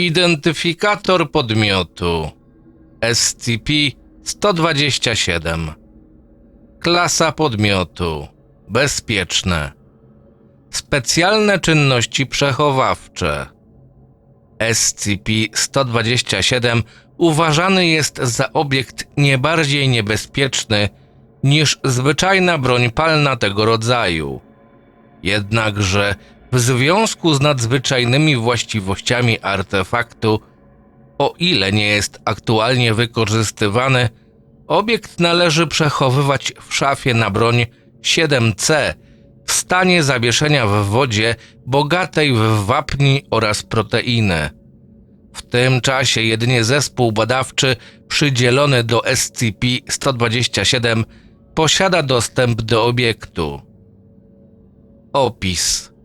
Identyfikator podmiotu. SCP-127 Klasa podmiotu. Bezpieczne. Specjalne czynności przechowawcze. SCP-127 uważany jest za obiekt nie bardziej niebezpieczny niż zwyczajna broń palna tego rodzaju. Jednakże w związku z nadzwyczajnymi właściwościami artefaktu, o ile nie jest aktualnie wykorzystywany, obiekt należy przechowywać w szafie na broń 7C w stanie zawieszenia w wodzie bogatej w wapni oraz proteinę. W tym czasie jedynie zespół badawczy przydzielony do SCP-127 posiada dostęp do obiektu. Opis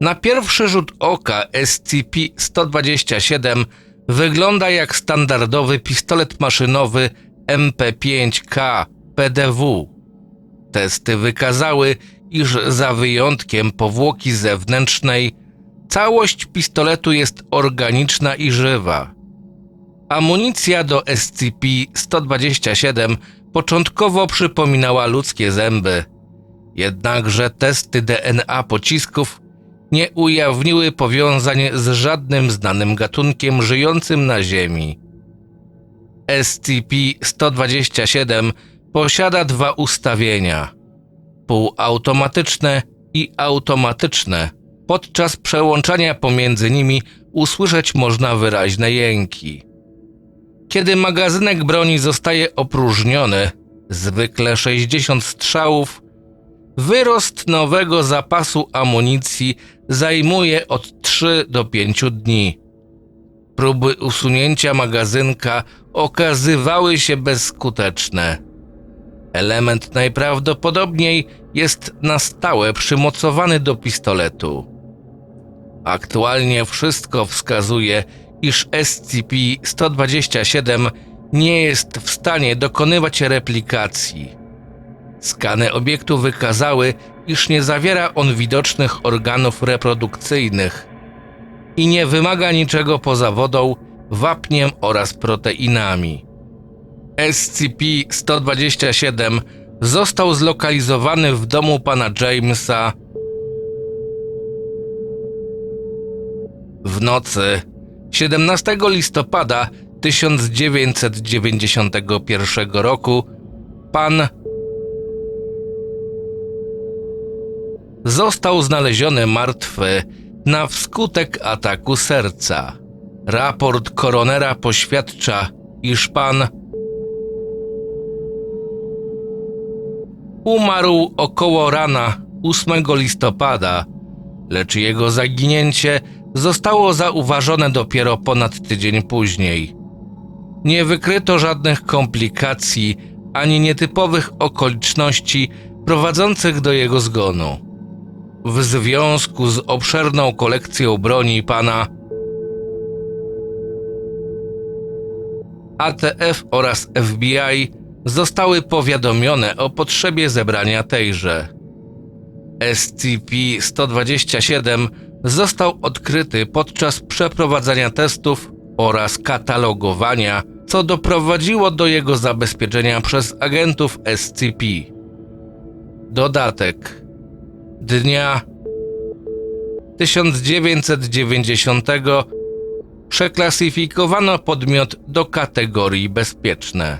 Na pierwszy rzut oka SCP-127 wygląda jak standardowy pistolet maszynowy MP5K PDW. Testy wykazały, iż za wyjątkiem powłoki zewnętrznej, całość pistoletu jest organiczna i żywa. Amunicja do SCP-127 początkowo przypominała ludzkie zęby, jednakże testy DNA pocisków nie ujawniły powiązań z żadnym znanym gatunkiem żyjącym na Ziemi. SCP-127 posiada dwa ustawienia: półautomatyczne i automatyczne. Podczas przełączania pomiędzy nimi usłyszeć można wyraźne jęki. Kiedy magazynek broni zostaje opróżniony, zwykle 60 strzałów, wyrost nowego zapasu amunicji zajmuje od 3 do 5 dni. Próby usunięcia magazynka okazywały się bezskuteczne. Element najprawdopodobniej jest na stałe przymocowany do pistoletu. Aktualnie wszystko wskazuje, iż SCP-127 nie jest w stanie dokonywać replikacji. Skany obiektu wykazały, iż nie zawiera on widocznych organów reprodukcyjnych i nie wymaga niczego poza wodą, wapniem oraz proteinami. SCP-127 został zlokalizowany w domu pana Jamesa w nocy 17 listopada 1991 roku pan został znaleziony martwy na wskutek ataku serca. Raport koronera poświadcza, iż pan umarł około rana 8 listopada, lecz jego zaginięcie zostało zauważone dopiero ponad tydzień później. Nie wykryto żadnych komplikacji ani nietypowych okoliczności prowadzących do jego zgonu. W związku z obszerną kolekcją broni pana ATF oraz FBI zostały powiadomione o potrzebie zebrania tejże. SCP-127 został odkryty podczas przeprowadzania testów oraz katalogowania, co doprowadziło do jego zabezpieczenia przez agentów SCP. Dodatek dnia 1990 przeklasyfikowano podmiot do kategorii bezpieczne.